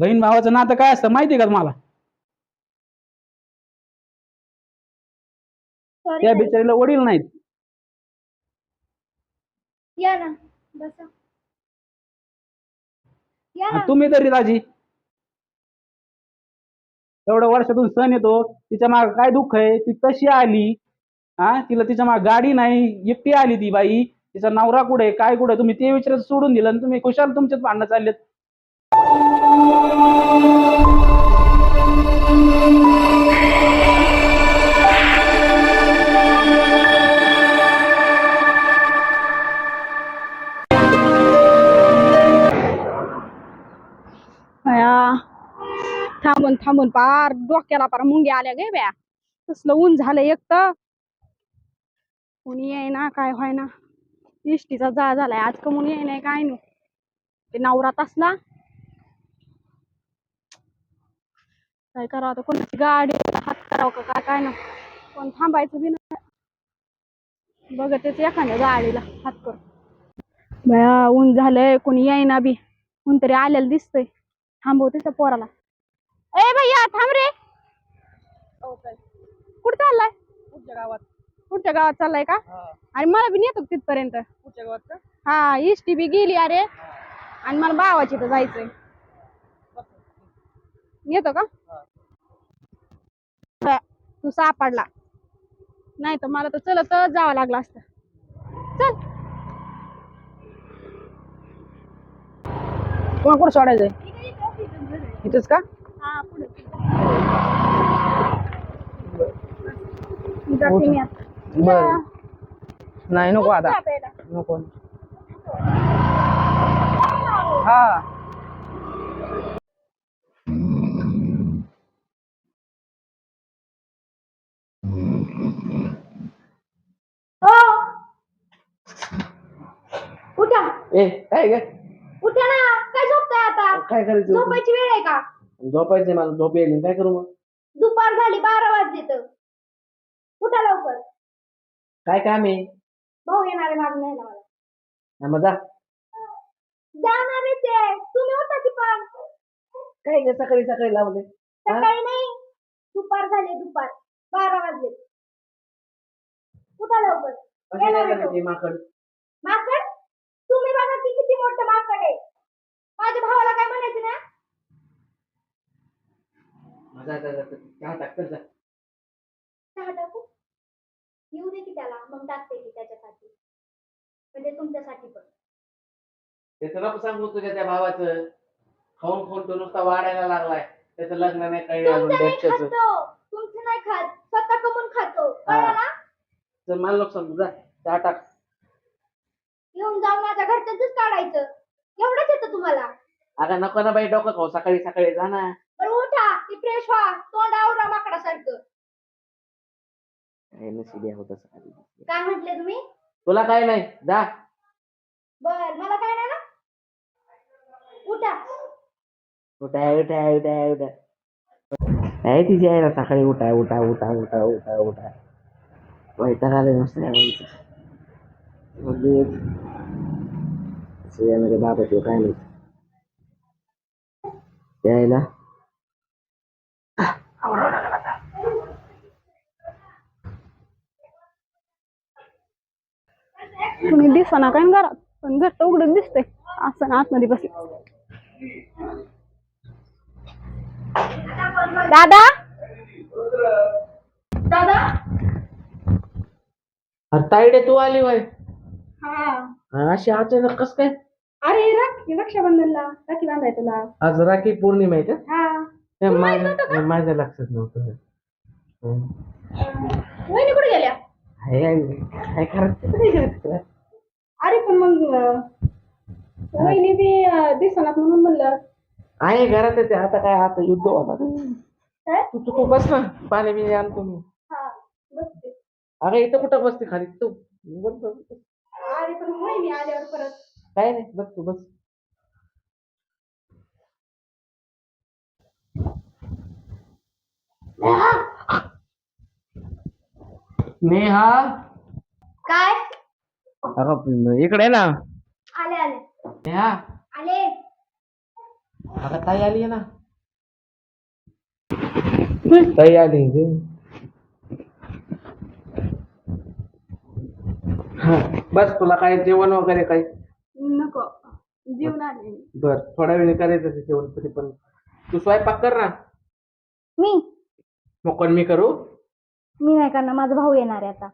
बहीण भावाचं नातं काय असतं माहिती का तुम्हाला? सॉरी त्या बिचारीला वडील नाहीत. या ना बसा. या ना. आणि तुम्ही तरी दाजी. एवढ्या वर्षातून सण येतो तिच्या माग काय दुःख आहे? ती तशी आली हा तिला तिच्या माग गाडी नाही एकटी आली ती बाई. तिचा नवरा कुठे काय कुठे तुम्ही ते विचारायचं सोडून दिलं आणि तुम्ही खुशाल तुमच्याच भांडणं चाललेत. थांबून थांबून पार डोक्याला पार मुंग्या आल्या गे बया. तसलं ऊन झालं एक तर. कोणी आहे ना काय व्हाय ना इष्टीचा जा झालाय आज कमून येई नाही काय नाही ते नवरात असला काय करावं आता? कोणाची गाडी हात करावं का काय? काय ना कोण थांबायचं बी नाही. बघतच एखाद्या गाडीला हात कर बया ऊन झालंय कोणी येईना बी. कोणतरी आलेलं दिसतंय. थांबवते त्या पोराला. ए भैया थांब रे. कुठं चाललाय? पुढच्या गावात? कुठच्या गावात चाललाय का? आणि मला बी नेतो तिथपर्यंत? पुढच्या गावात का? हा इष्टी बी गेली अरे. आणि मला भावाची तर जायचंय. येतो का? तू सापडला. नाही तर मला तर चलतच जावं लागलं असतं. चल. तुम्हाला कुठं सोडायचंय? इथेच का? हा नाही नको आता. नको. हो उठा ए काय ग? उठा ना काय झोपताय आता? काय करायचं? झोपायची वेळ आहे का? झोपायचंय मला झोप येईल काय करू मग? दुपार झाली बारा वाजले तर. उठा लवकर. काय काम आहे? भाऊ येणार आहे माझं न्यायला मला. हा, मग जा. जाणार आहे ते. तुम्ही उठा की पण. काय ग सकाळी सकाळी लावले सकाळी नाही दुपार झाले दुपार. बारा वाजले. उठा लवकर. येणार आहे तो. माकड माकड तुम्ही बघा की किती मोठं माकड आहे माझ्या भावाला काय म्हणायचं ना? माझा चहा जा. चहा टाकू? येऊ दे की त्याला मग टाकते की त्याच्यासाठी. म्हणजे तुमच्यासाठी पण. त्याचं नको सांगू तुझ्या त्या भावाचं. खाऊन खाऊन तो नुसता वाढायला लागलाय. त्याचं लग्न नाही काही अजून तुमचं नाही डेटच्याच खातो तुमचं नाही खात. स्वतः कमून खातो कळलं ना? मला नको सांगू जा. चहा टाक. येऊन जाऊन माझ्या घरच्यांच काढायचं. एवढंच येतं तुम्हाला? अगं नको ना बाई डोकं खाऊ. सकाळी सकाळी जा ना. बरं उठा. ती फ्रेश व्हा. तोंड आवरा माकडासारखं. काय नशिबी होत सकाळी. काय म्हटले तुम्ही? तुला काय नाही? जा. बर मला काय नाही ना? उठा. उठा उठा उठा उठा. काय तिची आहे ना सकाळी उठा उठा उठा उठा उठा उठा. वैताग आले नसतं. काय म्हणजे सगळ्यामध्ये बाबा तो काय नाही यायला कुणी दिसना काय घरात पण घरचं उघडत दिसतंय असं ना आतमध्ये बसले दादा दादा अरे ताईडे तू आली वय हा. अशी अचानक कस काय? अरे राखी रक्षाबंधनला. राखी बांधाय तुला. आज राखी पौर्णिमा आहे का? हा. हे माझ्या माझ्या लक्षात नव्हतं. हं. वहिनी कुठे गेल्या? आहे, आहे. काय करायचं? काय करायचं अरे पण मग अं, वहिनी बी अं, दिसनात म्हणून म्हणलं. आहे घरात आहे ते. आता काय आता युद्ध होता काय? तू तू तू बस ना. पाणी बिणी आणतो मी हा बसते. अगं इथं कुठं बसते खाली? तू बस बस बस. अरे पण वहिनी आल्यावर परत. काय नाही बस तू बस. नेहा? काय? अगं इकडे आहे ना. आले आले. नेहा? आले. आता ताई आली ना. ताई आली रे. हा बस तुला काय जेवण वगैरे काही? नको. जेवण आले बर थोड्या वेळ करायचं ते जेवण तरी पण. तू स्वयंपाक कर ना. मी? मग कोण मी करू. मी नाही करणार माझा भाऊ येणार आहे आता.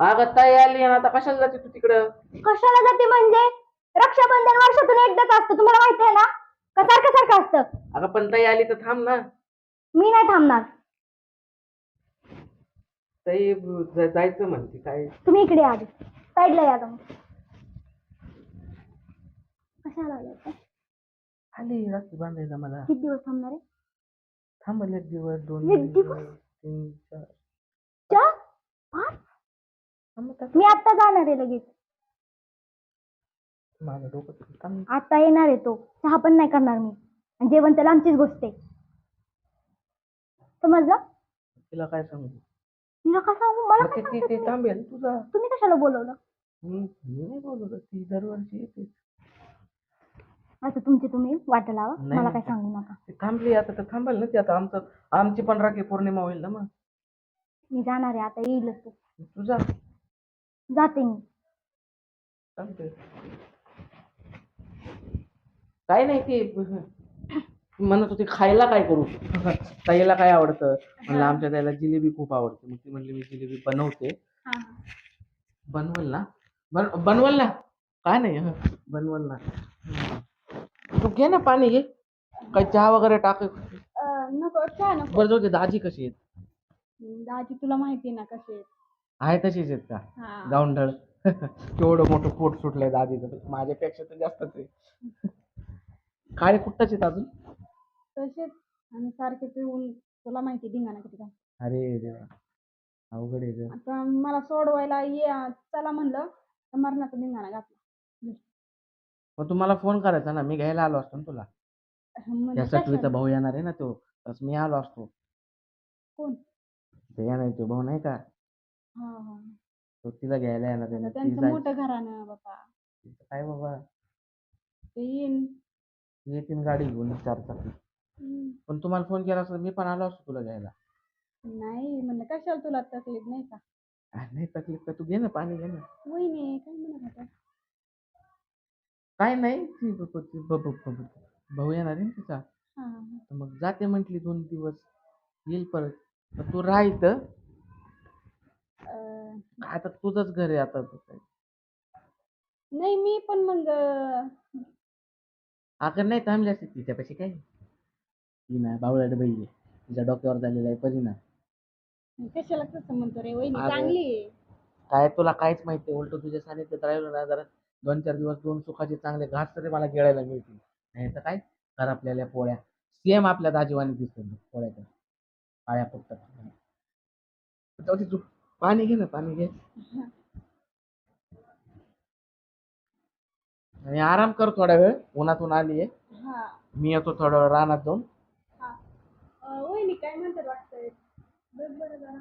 अगं ताई आली ना आता कशाला जाते तू तिकडं? कशाला जाते म्हणजे? रक्षाबंधन वर्षातून एकदाच असतं तुम्हाला माहिती आहे ना? का सारखं सारखं असतं? अगं पण ताई आली तर थांब ना. मी नाही थांबणार. ताई ज- जायचं म्हणते काय? तुम्ही इकडे या आधी. साईडला या तुम्ही. कशाला आले आता? आली राखी बांधायला मला. किती दिवस थांबणार आहे? थांबल एक दिवस दोन एक दिवस? तीन चार. चार? पाच? मी आता जाणार आहे लगेच. माझं डोकं थांब. आता येणार आहे तो. चहा पण नाही करणार मी. आणि जेवण तर आमचीच गोष्ट आहे. समजलं? तिला काय सांगू? तिला का सांगू? मला मग काय ते- ते सांगता ते थांबेल तुझा. तुम्ही? कशाला बोलवलं? मी मी नाही बोलत ती दरवर्षी येते. आता तुमची तुम्ही वाट लावा. नाही, मला नाही. काय सांगू नका. ती थांबली आता तर थांबेल ना ती. आता आमचं आमची पण राखी पौर्णिमा होईल ना मग. मी जाणार आहे आता येईलच तो. तुझा जाते मी. चालतंय. काय नाही ते म्हणत होती खायला काय करू ताईला काय आवडतं? म्हणलं आमच्या ताईला जिलेबी खूप आवडते. मग ती म्हणली मी जिलेबी बनवते. बनवल ना? बन बनवल ना? काय नाही? हं, बनवल ना. तू घे ना पाणी घे. काय चहा वगैरे टाक. नको चहा नको. बरं जाऊ दे दाजी कशी आहेत? दाजी तुला माहिती ना कसे आहेत. आहे तशीच आहेत का? हा. गावंढळ केवढं मोठं पोट सुटलंय दाजीचं. माझ्यापेक्षा तर जास्तच आहे. काळे कुठ्टाच आहेत अजून? तसेच आणि सारखे पिऊन तुला माहिती धिंगाणा किती काय. अरे देवा अवघड आहे ग. आता मला सोडवायला ये चला म्हणलं तर मरणाचा धिंगाणा घातला. मग तुम्हाला फोन करायचा ना मी घ्यायला आलो असतो ना तुला. म्हणजे त्या सटवीचा कशाला? भाऊ येणार आहे ना तो तस मी आलो असतो. कोण? ते येणार तो भाऊ नाही का? हा हा. तो तिला घ्यायला येणार आहे ना ती त्यांचं जायचं. मोठं घराणं बाबा. काय बाबा? ते येईन. येतील गाडी घेऊन चार चाकी. हम्म. पण तुम्हाला फोन केला असता मी पण आलो असतो तुला घ्यायला. नाही म्हणलं कशाला तुला तकलीफ नाही का? नाही तकलीफ का? तू घे ना पाणी घे ना. वहिनी काय म्हणत होता? काय नाही ती ब- ब- ती ब- ब- ब- भाऊ येणार आहे ना तिचा. हा. हा हा. तर मग जाते म्हटली दोन दिवस. येईल परत. तू राह इथं. अं, आता तुझंच घर आहे आता. नाही मी पण मग अं, अगं नाही थांबली असते तिच्यापाशी काय? ती ना बावळाट बाई आहे तिच्या डोक्यावर झालेला आहे परिणाम. कशाला तसं म्हणतो रे? वहिनी अरे. चांगली आहे. काय तुला काहीच माहिती उलट तुझ्या सानिध्यात राहिलो ना जरा दोन चार दिवस दोन सुखाचे चांगले घास तरी मला गिळायला मिळतील. नाही तर काय? कर आपल्याला पोळ्या. सेम आपल्या दाजीवानी दिसतात बघ, पोळ्या त्या पाया फक्त जाऊ दे तू. पाणी घे ना पाणी घे. आणि आराम कर थोडा वेळ. उन्हातून आली आहे हा. मी येतो थोडा वेळ रानात जाऊन. वहिनी काय म्हणतात वाटतंय? बघ बरं जरा.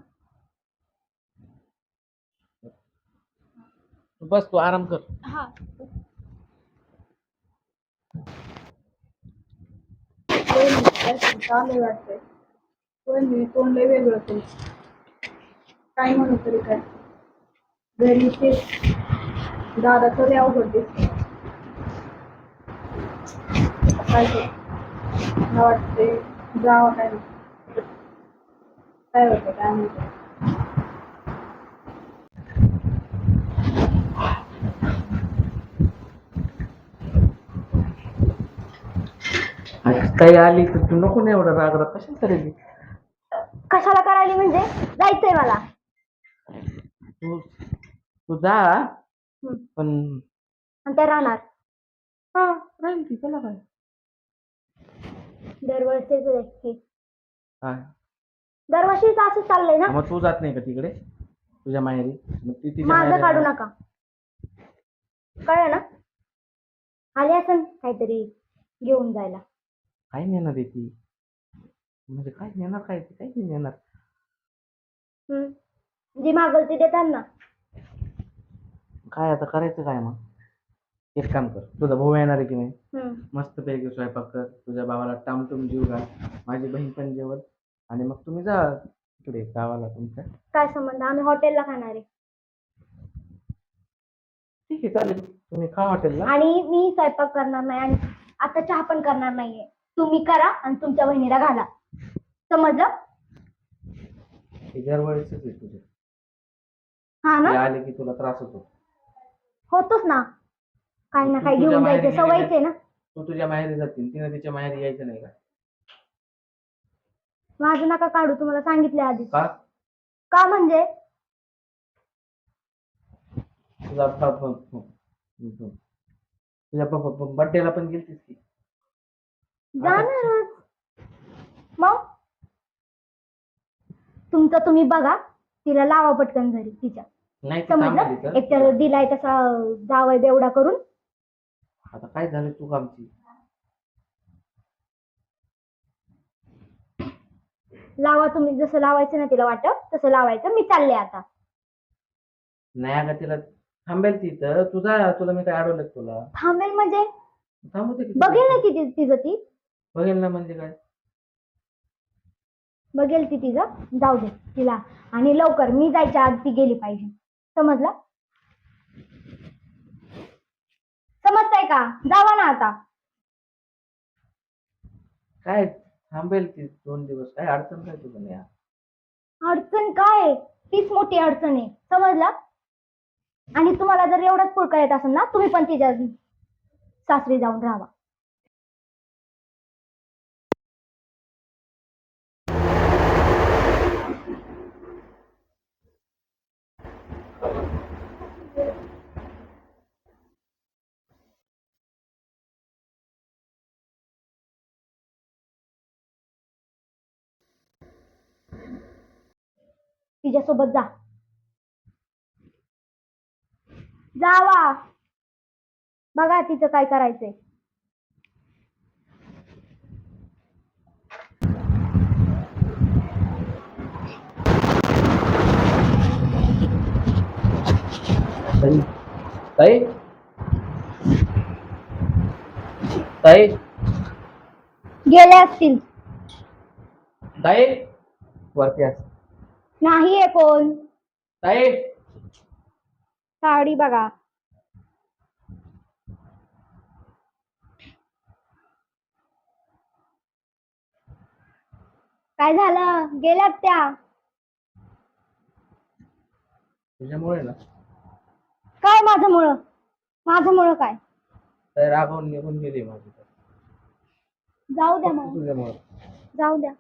बस तू आराम कर. हा. चालू वाटतंय. वहिनी तोंड लय वेगळं ते काय म्हणू तरी काय? घरी ते दादा तरी अवघड दिसत काय ते? मला वाटते जावं काय काय होतं? काय म्हणते काही आली तर तू नको नाही एवढं राग राग. कशाला करायची कशाला करायली म्हणजे? जायचंय मला. तू तू जा. पण आणि ते राहणार. हा राहील ती त्याला काय दरवर्षीच आहे. हा दरवर्षीच असं चाललंय ना? मग तू जात नाही का तिकडे? तुझ्या माहेरी? मग ती तिच्या माझं काढू. नका. कळलं ना? आले असन काहीतरी घेऊन जायला. काय नेणार आहे ती? म्हणजे काय नेणार काय ती काय नाही नेणार. हम्म. जी मागल ती देतात ना काय आता करायचं काय मग? एक काम कर तुझा भाऊ येणार आहे की नाही. मस्त पैकी स्वयंपाक कर तुझ्या भावाला टामटूम जीव घाल माझी बहीण पण जेवल. आणि मग तुम्ही जा तिकडे गावाला तुमच्या. काय संबंध? आम्ही हॉटेलला खाणार आहे. ठीक आहे चालेल. तुम्ही खा हॉटेलला आणि मी स्वयंपाक करणार नाही आणि आता चहा पण करणार नाहीये. तुम्ही करा आणि तुमच्या बहिणीला घाला. समजलं? हे दरवेळेसच आहे तुझे. हा ते ना आले की तुला त्रास होतो. होतोच ना. काही ना तू काही तुझ्या घेऊन माहेरी जायचं सवयच आहे ना. तू तुझ्या माहेरी जातील तिने तिच्या माहेरी यायचं नाही का? माझं नका काढू तुम्हाला सांगितले आधी का? का म्हणजे? तुझा प- प- प- तुझ्या बड्डेला पण गेलतीस की? जाणारच. मग? तुमचं तुम्ही बघा तिला लावा पटकन घरी तिच्या. नाही ती थांबली समजलं तर. एक तर दिलाय तसा जावय बेवडा करून आता काय झालं तू आमची लावा तुम्ही जसं लावायचं ना तिला वाटप तसं लावायचं. मी चालले आता. नाही अगं तिला थांबेल ती तर तू जा तुला मी काय अडवलं का तुला? थांबेल म्हणजे? थांबू दे की बघेल ना ती ती- तिचं ती. बघेल ना म्हणजे काय? बघेल ती तिचं जाऊ दे तिला. आणि लवकर मी जायच्या आधी ती गेली पाहिजे. समजलं? समजताय का? जावा ना आता. काय थांबेल ती दोन दिवस? काय अडचण काय नाही? अडचण काय आहे? तीच मोठी अडचण आहे. समजलं? आणि तुम्हाला जर एवढंच पुळका येत असेल ना तुम्ही पण तिच्या सासरी जाऊन राहा. तिच्यासोबत जा. जावा. बघा तिचं काय करायचंय. ताई. ताई. ताई. गेले असतील. ताई. वरती अस नाहीये कोण? ताई! साडी बघा. काय झालं? गेल्यात त्या. तुझ्यामुळे ना. काय माझं मुळं माझं मुळं काय? ताई रागावून निघून गेली माझी. जाऊ द्या मग. तुझ्यामुळे. जाऊ द्या.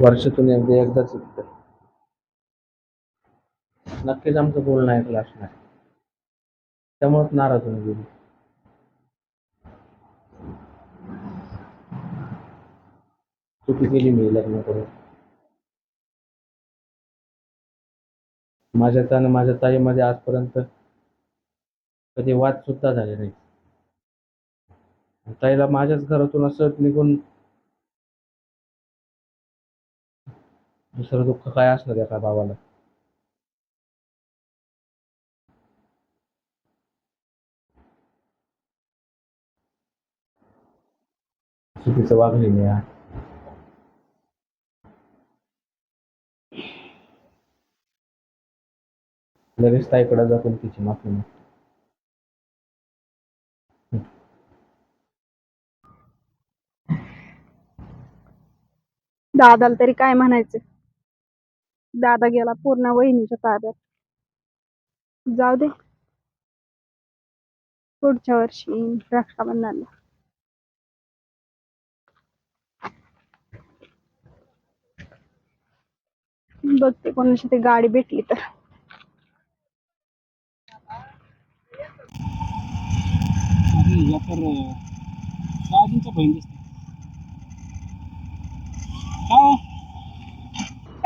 वर्षातून एकदा एकदाच येतं. नक्कीच आमचं बोलणं ऐकलं असणार. त्यामुळेच नाराज होऊन गेली. चुकी केली मी लग्न करून माझ्या आणि माझ्या ताईमध्ये आजपर्यंत कधी वाद सुद्धा झाले नाही ताईला माझ्याच घरातून असं निघून दुसरं दुःख काय असणार एका भावाला? चुकीचं वागली नाही लगेच ताईकडे जातो तिची माफी मागतो दादाला तरी काय म्हणायचं? दादा गेला पूर्ण वहिनीच्या ताब्यात. जाऊ दे. पुढच्या वर्षी रक्षाबंधनला. बघते कोणाशी ती गाडी भेटली तर. बहीण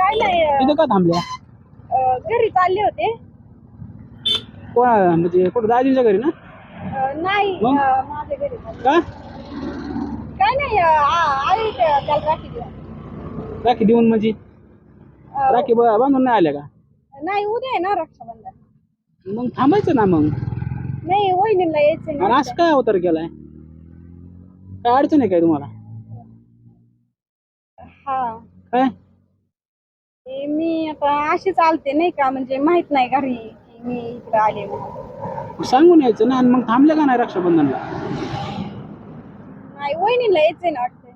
काय नाही इथं का थांबल्या? घरी चालले होते. कोणा म्हणजे कुठं दाजींच्या घरी ना? अं, नाही मग? अं, माझ्या घरी. का? काय नाही अं, आ- आई त्या- त्याला राखी दिला राखी देऊन म्हणजे? अं, राखी ब- बांधून नाही आल्या का? नाही उद्या आहे ना रक्षाबंधन. मग थांबायचं ना मग? नाही वहिनीला यायचं आणि असं काय अवतार केलाय? काय अडचण आहे काय तुम्हाला? हा. काय? मी आता अशीच आलते नाही का म्हणजे माहीत नाही घरी की मी इकडे आले म्हणून. सांगून यायचं ना आणि मग थांबले का नाही रक्षाबंधनला? नाही वहिनीला यायचंय ना वाटतंय.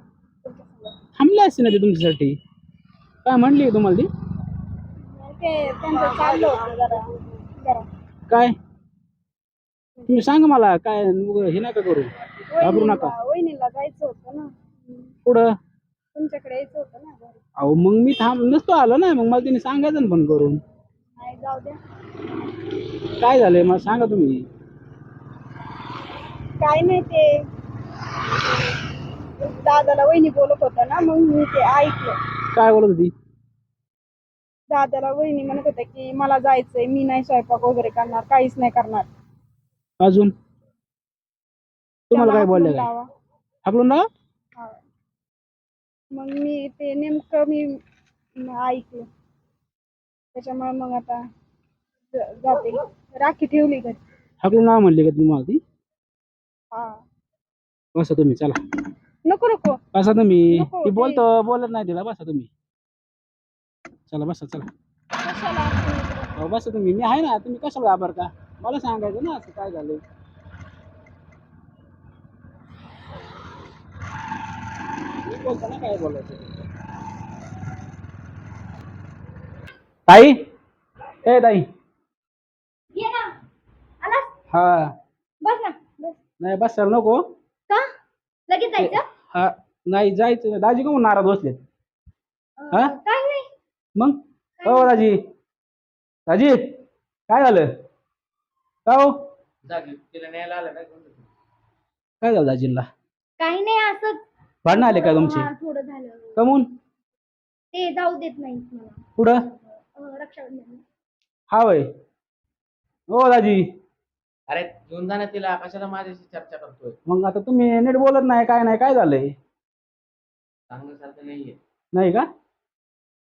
तुमच्यासोबत. थांबले असते ना ते तुमच्यासाठी? काय म्हणली तुम्हाला ती? मग ते त्यांचं चाललं होतं जरा जरा. काय? तुम्ही सांगा मला काय उगाच हे नका करू. घाबरू नका. वहिनीला वहिनीला जायचं होतं ना. पुढं तुमच्याकडे यायचं होतं ना घरी. अहो मग मी थांब नसतो आलो ना मग मला तिने सांगायचं ना पण करून. नाही जाऊ द्या. काय झालंय? मला सांगा तुम्ही. काय नाही ते. दादाला वहिनी बोलत होतं ना मग मी ते ऐकलं. काय बोलत होती? दादाला वहिनी म्हणत होत्या की मला जायचंय मी नाही स्वयंपाक वगैरे करणार काहीच नाही करणार. अजून? तुम्हाला त्याला काय बोलले हाकलून काय लावा. हाकलून ना. मग मी ते नेमकं मी ऐकलं. त्याच्यामुळे मग आता ज- जाते. राखी ठेवली घरी. हाकलून ना म्हणले का तुम्हाला ती? हा. बसा तुम्ही चला. नको नको. बसा तुम्ही. नको, ती ते- बोलतो बोलत नाही तिला. बसा तुम्ही. चला बसा चला. कशाला? आपण इकडं? अहो, बसा तुम्ही. मी आहे ना तुम्ही कशाला घाबरता? मला सांगायचं ना असं काय झालं काय बोलायचं? ताई? ए ताई. ये ना. आलास? हा. बस ना बस. नाही बसायला नको. का? लगेच जायचं? हा. नाही जायचं दाजी का नाराज बसले अं, हा? काय नाही. मग? हो दाजी. दाजी काय झालं? का हो? जागी तिला न्यायला आलं काय काय झालं दाजींला काही नाही असंच. भांडणं आले का तुमची? हा, थोडं झालं. कमून? ते जाऊ देत नाही मला. पुढं अं, रक्षाबंधन हा वय. हो दाजी. अरे घेऊन जा ना तिला. कशाला माझ्याशी चर्चा करतोय? मग आता तुम्ही नीट बोलत नाही काय नाही काय झालंय? सांगण्यासारखं नाहीये. नाही का?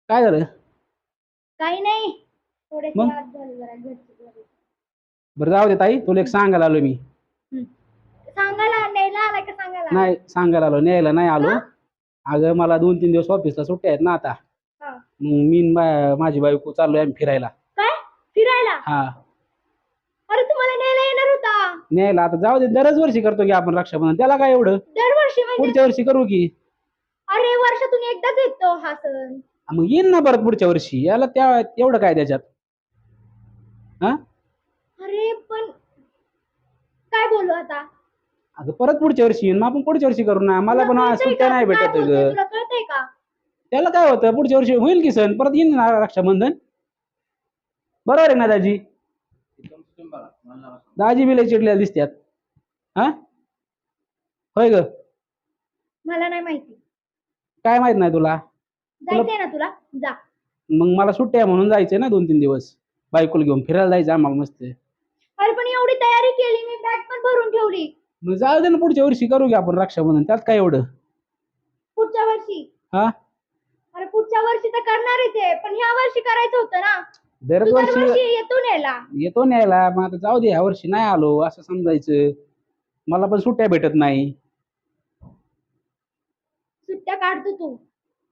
काय झालं? काही नाही. थोडेसे मग? वाद झाले जरा घरचे वगैरे. बरं जाऊ दे ताई. तुला एक सांगायला आलो मी. सांगायला न्यायला आलाय का सांगायला? नाही सांगायला आलो. न्यायला नाही आलो. अगं मला दोन तीन दिवस ऑफिसला सुट्ट्या आहेत ना आता. हा. मग मी न मा- माझी बायको चाललोय आम्ही फिरायला. काय? फिरायला? हा. अरे तुम्हाला न्यायला येणार होता? न्यायला आता जाऊ दे दरच वर्षी करतो की आपण रक्षाबंधन. त्याला काय एवढं? दरवर्षी म्हणजे? पुढच्या वर्षी करू की. अरे वर्षातून एकदाच येतो हा सण. मग येईन ना परत पुढच्या वर्षी. याला त्या एवढं काय त्याच्यात? हा? अरे पण काय बोलू आता? अगं परत पुढच्या वर्षी येईन. मग आपण पुढच्या वर्षी करू ना. मला पण आज सुट्ट्या? नाही भेटत? ग तुला कळतंय का? त्याला काय होतं? पुढच्या वर्षी होईल की सण? परत येईन ना रक्षाबंधन? बरोबर आहे ना दाजी. दाजी बिले चिडलेल्या दिसत्यात. हा? होय ग. मला नाही माहिती. काय माहीत नाही तुला? जायचंय ना तुला? जा. मग मला सुट्ट्या आहे म्हणून जायचंय ना दोन तीन दिवस. बायकोला घेऊन फिरायला जायचं आम्हाला मस्त. अरे पण एवढी तयारी केली मी बॅग पण भरून ठेवली. मग जाऊ दे ना पुढच्या वर्षी करू की आपण रक्षाबंधन त्यात काय एवढं? पुढच्या वर्षी? हा? अरे पुढच्या वर्षी तर करणारच आहे पण ह्या वर्षी करायचं होतं ना. तू दरवर्षी दरवर्षी येतो न्यायला. येतो न्यायला मग आता जाऊ दे ह्या वर्षी नाही आलो असं समजायचं. मला पण सुट्ट्या भेटत नाही. सुट्ट्या काढतो तू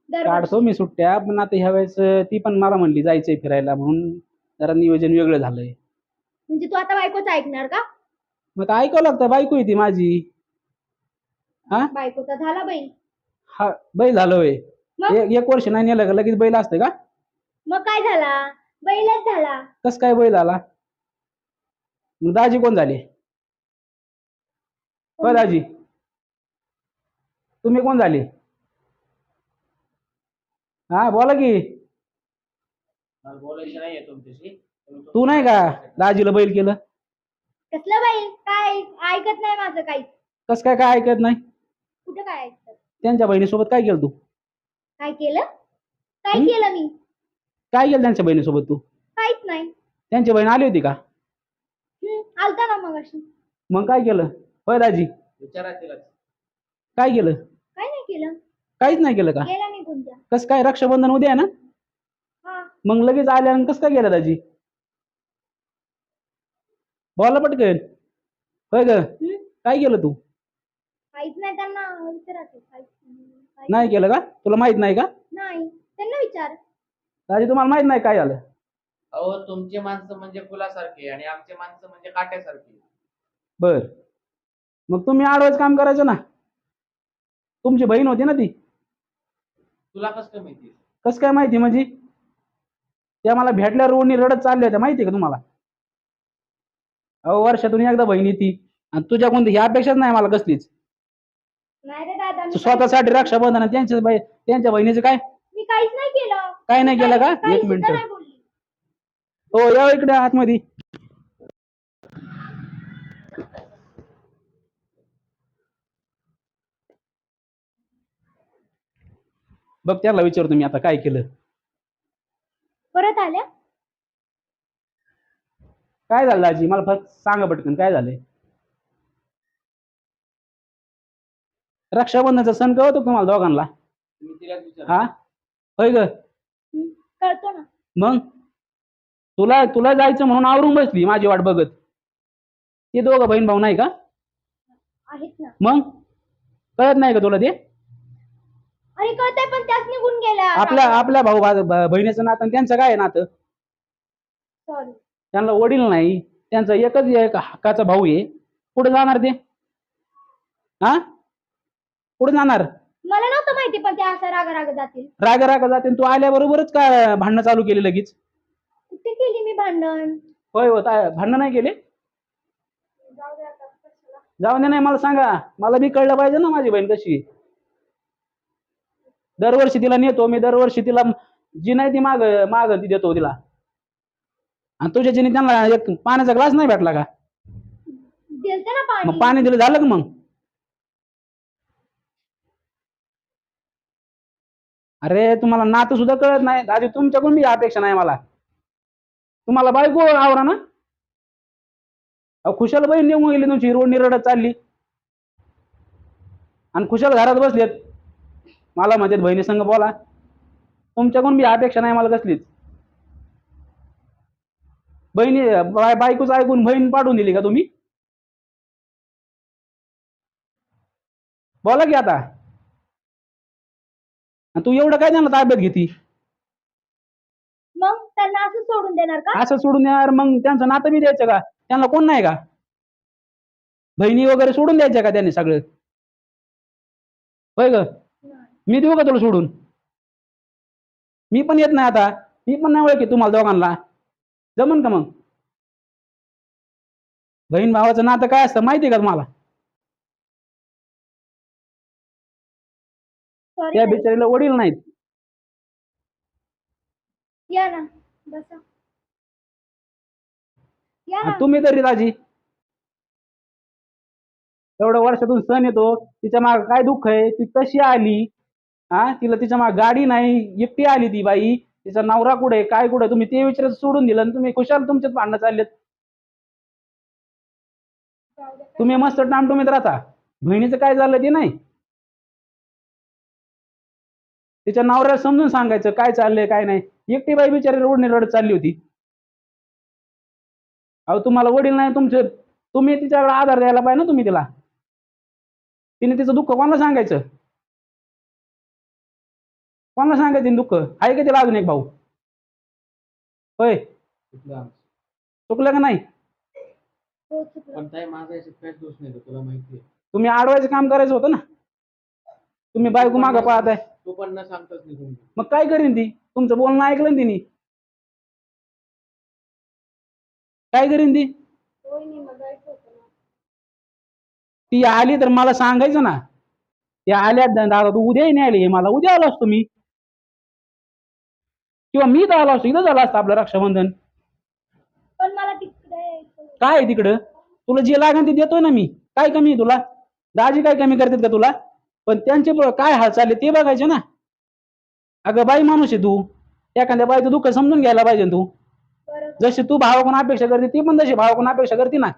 दरवर्षी काढतो मी सुट्ट्या पण आता ह्या वेळेस ती पण मला म्हणली जायचंय फिरायला म्हणून. जरा नियोजन वेगळं झालंय. म्हणजे तू आता बायकोच ऐकणार का? मग आता ऐकावं लागतं बायको आहे ती माझी. हा? बायकोचा झाला बाई. हा बैल झालं होय. मग? एक एक वर्ष नाही नेलं का लगेच बैल असतं का? मग काय झाला? बैलच झाला. कस काय बैल आला? मग दाजी कोण झाले? होय दाजी. तुम्ही कोण झाले? हा बोला की. मला बोलायचं नाहीये तुमच्याशी. तुम्ही तू नाही का दाजीला बैल केलं? कसलं बैल काय ऐकत नाही माझं काही. कस काय काय ऐकत नाही? कुठं काय ऐकत त्यांच्या बहिणीसोबत काय केलं तू? काय केलं? काय? केलं मी? काय केलं त्यांच्या बहिणीसोबत तू? काहीच नाही. त्यांची बहीण आली होती का? आलता ना मग अशी मग काय केलं? होय दाजी. विचारा तिला. काय केलं? काय नाही केलं. काहीच नाही केलं का? गेला नाही कोणत्या. कसं काय रक्षाबंधन उद्या आहे ना? हा. मग लगेच आल्या आणि कसं काय गेलं दाजी? बोला पटकन. होय ग? हम्म? काय केलं तू? काहीच नाही त्यांना केलं का? तुला माहीत नाही का? नाही. त्यांना विचार. दाजी तुम्हाला माहीत नाही काय झालं? अहो तुमची माणसं म्हणजे फुलासारखी आणि आमची माणसं म्हणजे काट्यासारखी. बर. मग तुम्ही आडवायचं काम करायचं ना? तुमची बहीण होती ना ती? तुला कसं काय माहिती? कसं काय माहिती म्हणजे? त्या मला भेटल्या रोडनी रडत चालल्या होत्या. माहिती आहे का तुम्हाला? अहो वर्षातून एकदा बहीण येते. आणि तुझ्या कोणती ही अपेक्षाच नाही मला कसलीच. नाही रे दादा मी तू स्वतःसाठी रक्षाबंधन आणि त्यांच्या बाई त्यांच्या बहिणीचं काय? मी काहीच नाही केलं. काय नाही केलं का? काही एक मिनिट. नाही बोलली. हो या इकडे आतमध्ये. बघ त्याला विचारतो मी आता काय केलं. परत आल्या? काय झालं आजी? मला फक्त सांगा पटकन काय झालंय? रक्षाबंधनचा सण कळतो का तुम्हाला दोघांना? हा? होय ग. हम्म, कळतो ना. मग? तुला तुला जायचं म्हणून आवरून बसली माझी वाट बघत. ते दोघं बहीण भाऊ नाही का? आहेत ना. मग? कळत नाही का तुला ते? अरे कळतंय पण त्याच निघून गेल्या. आपल्या आपल्या भाऊ बहिणीचं नातं आणि त्यांचं काय आहे नातं? सॉरी त्यांना वडील नाही त्यांचा एकच एक हक्काचा भाऊ आहे. कुठे जाणार ते? हा? कुठे जाणार? मला नव्हतं माहिती पण त्या असं राग राग जातील. राग राग जाते तू आल्याबरोबरच काय भांडणं चालू केली लगेच? कुठे केली मी भांडण? होय होत भांडणं नाही केले? जाऊ दे आता, कशाला. जाऊन दे नाही मला सांगा. मला बी कळलं पाहिजे ना माझी बहीण कशी आहे. दरवर्षी तिला नेतो मी दरवर्षी तिला जी नाही ती माग माग ती देतो तिला. आणि तुझ्या जिने त्यांना एक पाण्याचा ग्लास नाही भेटला का? दिलतं ना मग पाणी पाणी दिलं झालं का मग? अरे तुम्हाला नातं सुद्धा कळत नाही. दादी तुमच्याकडून बी अपेक्षा नाही मला. तुम्हाला बायको आवरा ना? अहो खुशाल बहीण निघून गेली तुमची. रोडनी रडत चालली. आणि खुशाल घरात बसलेत. मला म्हणतात बहिणी संग बोला. तुमच्याकडून बी अपेक्षा नाही मला कसलीच. बहिणी बाय बायकोच ऐकून बहीण पाठवून दिली का तुम्ही? बोला की आता. तू एवढं काय त्यांना ताब्यात घेती? मग त्यांना असं सोडून देणार का? असं सोडून यार मग त्यांचं नातं बी द्यायचं का? त्यांना कोण नाही का? बहिणी वगैरे सोडून द्यायचं का त्यांनी सगळं? होय ग? मी देऊ का तुला सोडून? मी पण येत नाही आता. मी पण नाही ओळखी तुम्हाला दोघांना. जमन का मग? बहीण भावाचं नातं काय असतं माहिती आहे का तुम्हाला? सॉरी त्या बिचारीला वडील नाहीत. या ना बसा. या ना. आणि तुम्ही तरी राजी. एवढ्या वर्षातून सण येतो तिच्या माग काय दुःख आहे? ती तशी आली हा? तिला तिच्या माग गाडी नाही एकटी आली ती बाई. तिचा नवरा कुठे काय कुठे तुम्ही ते विचार सोडून दिलं आणि तुम्ही खुशाल तुमच्यात भांडणं चाललेत. तुम्ही मस्त टामटुमीत राहता. बहिणीचं काय झालं ते नाही. तिच्या नवऱ्याला समजून सांगायचं काय चाललंय काय नाही. एकटी बाई बिचारी रोडने रडत चालली होती. अहो तुम्हाला वडील नाही तुमचे तुम्ही तिच्याकडे आधार द्यायला पाहिजे ना तुम्ही तिला. तिने तिचं दुःख कोणाला सांगायचं? कोणाला सांगायचं दुःख? आहे का तिला अजून एक भाऊ? होय. चुकलं का नाही? हो, चुकलं. पण ताई माझा याच्यात काहीच दोष नाही ग, तुला माहिती आहे. तुम्ही आडवायचं काम करायचं होतं ना? तुम्ही बायको मागं पाहताय. तू पण न सांगताच निघून गेली. मग काय करीन ती? तुमचं बोलणं ऐकलं ना तिने? काय करीन ती? होय नाही बघायचं होतं ना. ती आली तर मला सांगायचं ना. ती आल्या दादा तू उद्याही नाही आली. मला उद्या आलो असतो मी. किंवा मी आलो असतो इथं झालं असतं आपलं रक्षाबंधन. पण मला तिकडे यायचं होतं. काय आहे तिकडं? तुला जे लागेल ते देतोय ना मी. काय कमी आहे तुला? दाजी काय कमी करतात का तुला? पण त्यांचे काय हाल चालले ते बघायचे ना. अगं बाई माणूस आहे तू. एखाद्या बाईचं दुःख समजून घ्यायला पाहिजे ना तू. जशी तू भावाकडून अपेक्षा करते ती पण तशी भावाकडून अपेक्षा करते ना.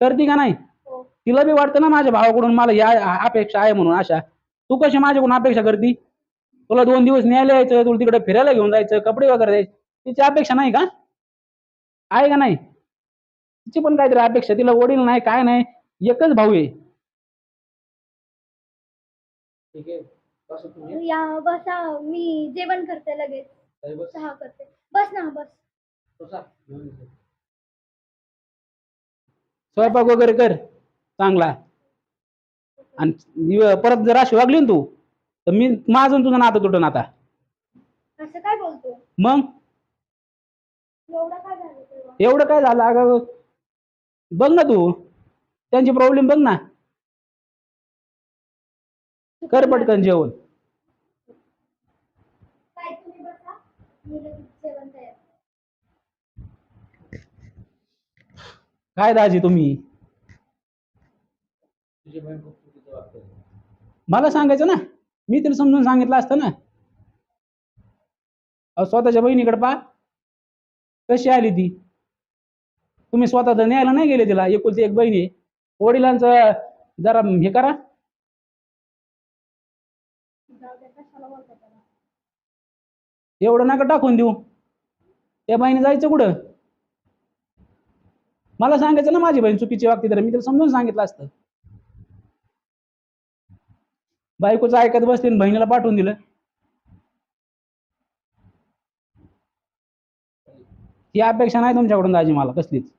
करती का नाही? हो. तिला बी वाटतं ना माझ्या भावाकडून मला या अपेक्षा आहे म्हणून अशा. तू कशी माझ्याकडून अपेक्षा करती? तुला दोन दिवस न्यायला यायचं तुला तिकडे फिरायला घेऊन जायचं कपडे वगैरे द्यायचे. तिची अपेक्षा नाही का? आहे का नाही? तिची पण काहीतरी अपेक्षा तिला वडील नाही काय नाही एकच भाऊ आहे. ठीक आहे. बस तुम्ही. या बसा. मी जेवण करते लगेच. ताई बस? चहा करते. बस ना बस. बसा. घेऊन येतो. स्वयंपाक वगैरे कर चांगला. आणि दिव- परत जर अशी वागली ना तू तर मी माझं तुझं नातं तुटन आता. असं काय बोलतो? मग? एवढं काय झालं तेव्हा एवढं काय झालं? अगं बघ ना तू. त्यांची प्रॉब्लेम बघ ना. कर पटकन जेवण. काय तुम्ही बसा. मी लगेच जेवण तयार काय दाजी तुम्ही? मला सांगायचं ना? मी तिला समजून सांगितलं असतं ना. अहो स्वतःच्या बहिणीकडे पा कशी आली ती? तुम्ही स्वतः तर न्यायला नाही गेले तिला. एकुलती एक बहिणी आहे. वडिलांचं जरा हे करा. एवढं नका टाकून देऊ. त्या बाईने जायचं कुठं? मला सांगायचं ना माझी बहीण चुकीची वागते तर मी तिला समजून सांगितलं असतं. बायकोचं ऐकत बसते बहिणीला पाठवून दिलं. ही अपेक्षा नाही तुमच्याकडून दाजी मला कसलीच.